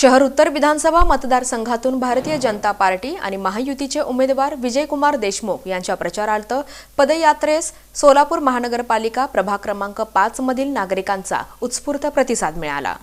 शहर उत्तर विधानसभा मतदारसंघातून भारतीय जनता पार्टी आणि महायुतीचे उमेदवार विजयकुमार देशमुख यांच्या प्रचारार्थ पदयात्रेस सोलापूर महानगरपालिका प्रभाग क्रमांक पाच मधील नागरिकांचा उत्स्फूर्त प्रतिसाद मिळाला.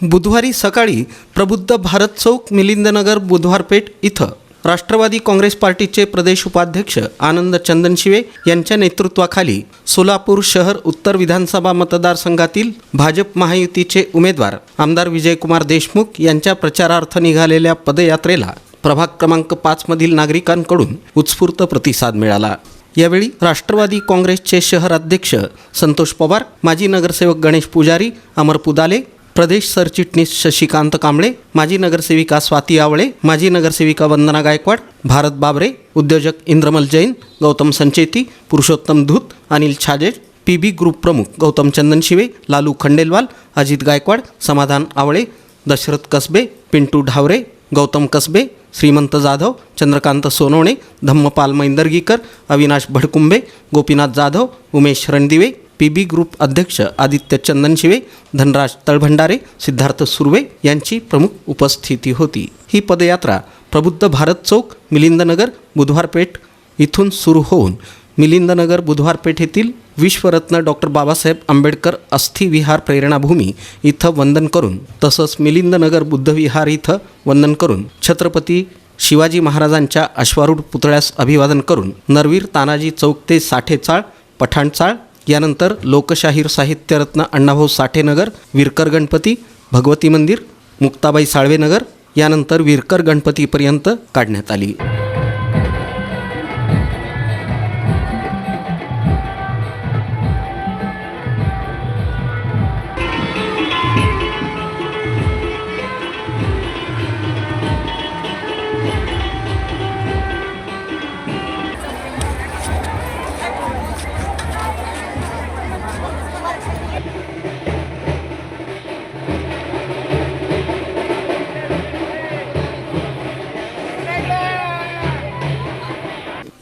बुधवारी सकाळी प्रबुद्ध भारत चौक मिलिंदनगर बुधवारपेठ इथं राष्ट्रवादी काँग्रेस पार्टीचे प्रदेश उपाध्यक्ष आनंद चंदनशिवे यांच्या नेतृत्वाखाली सोलापूर शहर उत्तर विधानसभा मतदारसंघातील भाजप महायुतीचे उमेदवार आमदार विजयकुमार देशमुख यांच्या प्रचारार्थ निघालेल्या पदयात्रेला प्रभाग क्रमांक पाचमधील नागरिकांकडून उत्स्फूर्त प्रतिसाद मिळाला. यावेळी राष्ट्रवादी काँग्रेसचे शहर अध्यक्ष संतोष पवार माजी नगरसेवक गणेश पुजारी अमर पुदाले प्रदेश सरचिटणीस शशिकांत कांबळे माजी नगरसेविका स्वाती आवळे माजी नगरसेविका वंदना गायकवाड भारत बाबरे उद्योजक इंद्रमल जैन गौतम संचेती पुरुषोत्तम धूत अनिल छाजे पी बी ग्रुप प्रमुख गौतम चंदन शिवे लालू खंडेलवाल अजित गायकवाड समाधान आवळे दशरथ कसबे Pintu Dhaware Gautam Kasbe Shrimant Jadhav Chandrakant Sonawane Dhammapal Maindargikar Avinash Bhadkumbe Gopinath Jadhav Umesh Randive P B group अध्यक्ष आदित्य चंदनशिवे धनराज तळभंडारे सिद्धार्थ सुर्वे यांची प्रमुख उपस्थिती होती. ही पदयात्रा प्रबुद्ध भारत चौक मिलिंदनगर बुधवारपेठ इथून सुरू होऊन मिलिंदनगर बुधवारपेठ येथील विश्वरत्न डॉक्टर बाबासाहेब आंबेडकर अस्थिविहार प्रेरणाभूमी इथं वंदन करून तसंच मिलिंदनगर बुद्धविहार इथं वंदन करून छत्रपती शिवाजी महाराजांच्या अश्वारूढ पुतळ्यास अभिवादन करून नरवीर तानाजी चौक ते साठेचाळ पठाणचाळ यानंतर लोकशाहीर साहित्यरत्न अण्णाभाऊ साठेनगर विरकर गणपती भगवती मंदिर मुक्ताबाई साळवेनगर यानंतर विरकर गणपतीपर्यंत काढण्यात आली.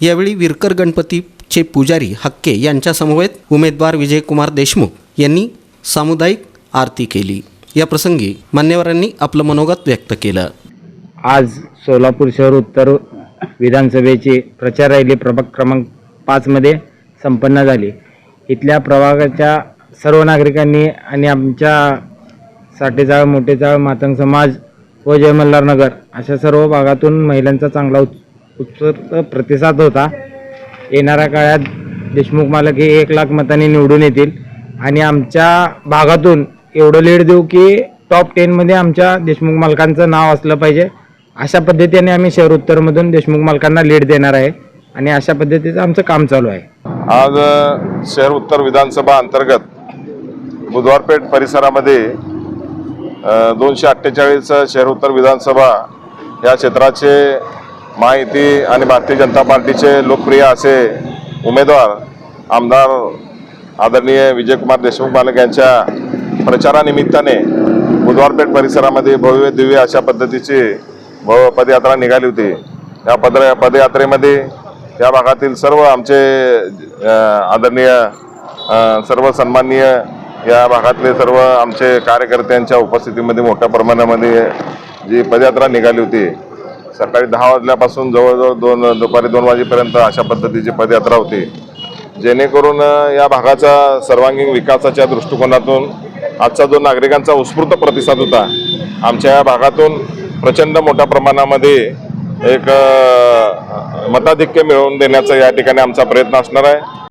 यावेळी विरकर गणपतीचे पुजारी हक्के यांच्या समवेत उमेदवार विजयकुमार देशमुख यांनी सामुदायिक आरती केली. या प्रसंगी मान्यवरांनी आपलं मनोगत व्यक्त केलं. आज सोलापूर शहर उत्तर विधानसभेची प्रचार रॅली प्रभाग क्रमांक पाचमध्ये संपन्न झाली. इथल्या प्रभागाच्या सर्व नागरिकांनी आणि आमच्या साठेचाळ मोठेचाळ मातंग समाज व जयमल्हार नगर अशा सर्व भागातून महिलांचा चांगला उत् उत्स्फूर्त प्रतिसाद होता. येणाऱ्या काळात देशमुख मालक हे एक लाख मतांनी निवडून येतील. आणि आमच्या भागातून एवढं लीड देऊ की टॉप टेनमध्ये आमच्या देशमुख मालकांचं नाव असलं पाहिजे. अशा पद्धतीने आम्ही शहर उत्तरमधून देशमुख मालकांना लीड देणार आहे. आणि अशा पद्धतीचं आमचं काम चालू आहे. आज शहर उत्तर विधानसभा अंतर्गत बुधवारपेठ परिसरामध्ये दोनशे अठ्ठेचाळीस शहर उत्तर विधानसभा या क्षेत्राचे माहिती आणि भारतीय जनता पार्टीचे लोकप्रिय असे उमेदवार आमदार आदरणीय विजयकुमार देशमुख मालक यांच्या प्रचारानिमित्ताने बुधवारपेठ परिसरामध्ये भव्य दिव्य अशा पद्धतीची भव पदयात्रा निघाली होती. या पद पदयात्रेमध्ये या भागातील सर्व आमचे आदरणीय सर्व सन्माननीय या भागातले सर्व आमचे कार्यकर्त्यांच्या उपस्थितीमध्ये मोठ्या प्रमाणामध्ये जी पदयात्रा निघाली होती. सकाळी दहा वाजल्यापासून जवळजवळ दोन दुपारी दोन वाजेपर्यंत अशा पद्धतीची पदयात्रा होती. जेणेकरून या भागाचा सर्वांगीण विकासाच्या दृष्टिकोनातून आजचा जो नागरिकांचा उत्स्फूर्त प्रतिसाद होता आमच्या या भागातून प्रचंड मोठ्या प्रमाणामध्ये एक मताधिक्य मिळवून देण्याचा या ठिकाणी आमचा प्रयत्न असणार आहे.